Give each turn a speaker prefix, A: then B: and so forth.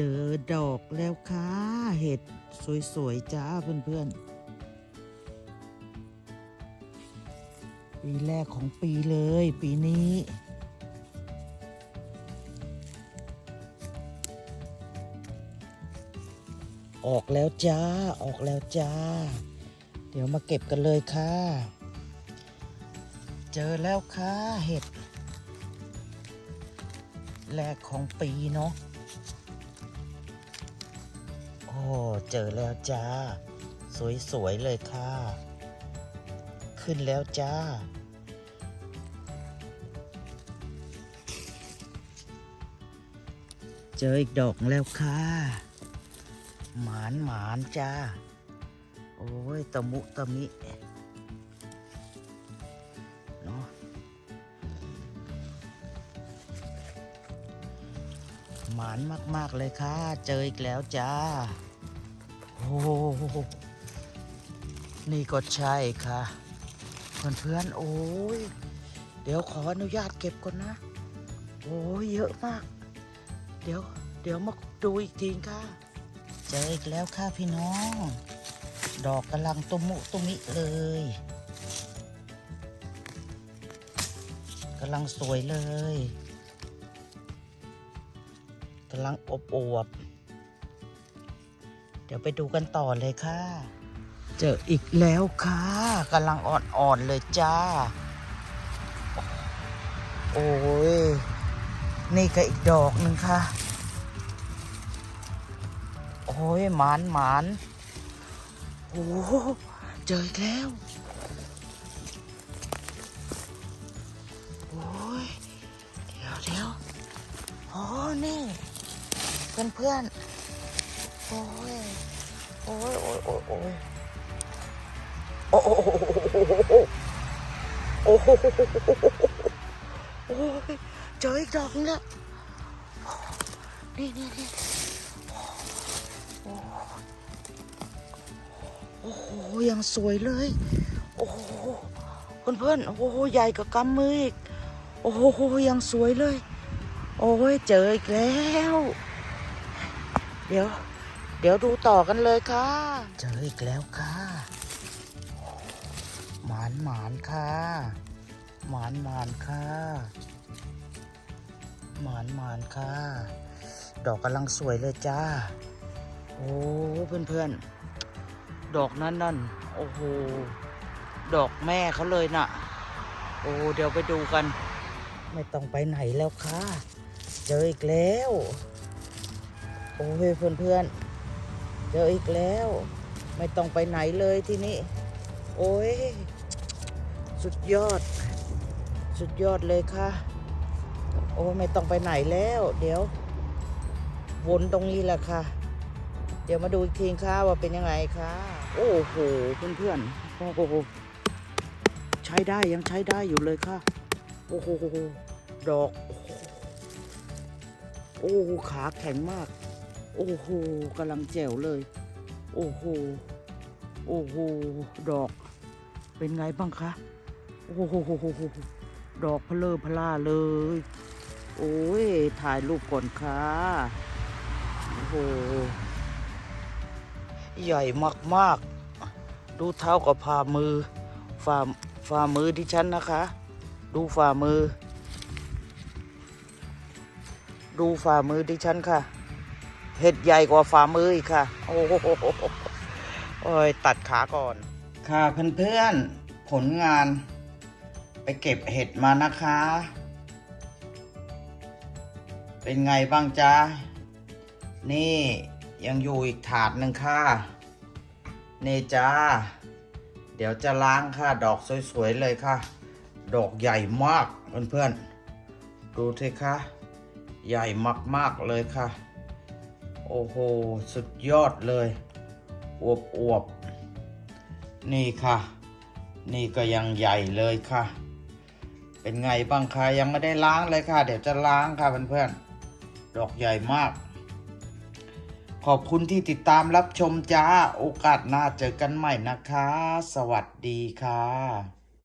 A: เจอดอกแล้วค่ะ เห็ดสวยๆจ้าเพื่อนๆ ปีแรกของปีเลยปีนี้ออกแล้วจ้า ออกแล้วจ้า เดี๋ยวมาเก็บกันเลยค่ะ เจอแล้วค่ะ เห็ด แรกของปีเนาะ เจอแล้วจ้า สวย ๆ เลยค่ะ ขึ้นแล้วจ้า เจออีกดอกแล้วค่ะ หมานหมานจ้า โอ้ย ตะมุตะมิเนาะหมานมาก ๆ เลยค่ะ เจออีกแล้วจ้า โอ้โหนี่ก็ใช่ค่ะ เพื่อนๆโอ้ย เดี๋ยวขออนุญาตเก็บก่อนนะ โอ้ยเยอะมาก เดี๋ยว เดี๋ยวมาดูอีกทีค่ะเจออีกแล้วค่ะพี่น้อง ดอกกำลังตุมุตุมิเลยกำลังสวยเลยกำลังอบอวบ เดี๋ยวไปดูกันต่อเลยค่ะ เจออีกแล้วค่ะกำลังอ่อนๆเลยจ้า โอ้ย นี่ก็อีกดอกหนึ่งค่ะ โอ้ยหมานหมานโอ้เจออีกแล้วโอ้ยเดี๋ยวเดี๋ยวอ๋อนี่ เพื่อนเพื่อนโอ้ย โอ้ยโอ้ยโอ้ยโอ้ยโอ้โหโอ้โหโอ้ยเจออีกดอกนึงล้วนี่นี่นี่โอ้โหยังสวยเลย โอ้โหเพื่อนๆโอ้โหใหญ่กว่ากำมืออีก โอ้โหยังสวยเลย โอ้ยเจออีกแล้ว เดี๋ยว เดี๋ยวดูต่อกันเลยค่ะ เจออีกแล้วค่ะ หมานหมานค่ะ หมานหมานค่ะ หมานหมานค่ะ ดอกกำลังสวยเลยจ้า โอ้เพื่อนเพื่อนดอกนั้นนั่นโอ้โห ดอกแม่เขาเลยน่ะ โอ้เดี๋ยวไปดูกัน ไม่ต้องไปไหนแล้วค่ะ เจออีกแล้ว โอ้ยเพื่อนเพื่อน เจออีกแล้ว ไม่ต้องไปไหนเลยที่นี้โอ้ย สุดยอด สุดยอดเลยค่ะ โอ้ไม่ต้องไปไหนแล้ว เดี๋ยว วนตรงนี้แหละค่ะ เดี๋ยวมาดูอีกทีค่ะว่าเป็นยังไงค่ะ โอ้โหเพื่อนๆโอ้โหใช้ได้ยังใช้ได้อยู่เลยค่ะ โอ้โหดอก โอ้ขาแข็งมาก โอ้โหกำลังแจ๋วเลย โอ้โห โอ้โห ดอก เป็นไงบ้างคะ โอ้โห ดอกเพลอพล่าเลย โอ้ย ถ่ายรูปก่อนค่ะ โอ้โห ใหญ่มากๆ ดูเท่ากับฝ่ามือ ฝ่า ฝ่ามือที่ฉันนะคะ ดูฝ่ามือ ดูฝ่ามือที่ฉันค่ะ เห็ดใหญ่กว่าฝ่ามืออีกค่ะ โอ้โหโอ้ยตัดขาก่อน ค่ะเพื่อนๆ ผลงาน ไปเก็บเห็ดมานะคะ เป็นไงบ้างจ๊ะ นี่ยังอยู่อีกถาดหนึ่งค่ะ นี่จ้า เดี๋ยวจะล้างค่ะ ดอกสวยๆเลยค่ะ ดอกใหญ่มากเพื่อนๆ ดูสิคะ ใหญ่มากๆเลยค่ะ โอ้โห สุดยอดเลย อวบอวบนี่ค่ะ นี่ก็ยังใหญ่เลยค่ะ เป็นไงบ้างคะยังไม่ได้ล้างเลยค่ะ เดี๋ยวจะล้างค่ะเพื่อนๆ ดอกใหญ่มาก ขอบคุณที่ติดตามรับชมจ้า โอกาสหน้าเจอกันใหม่นะคะ สวัสดีค่ะ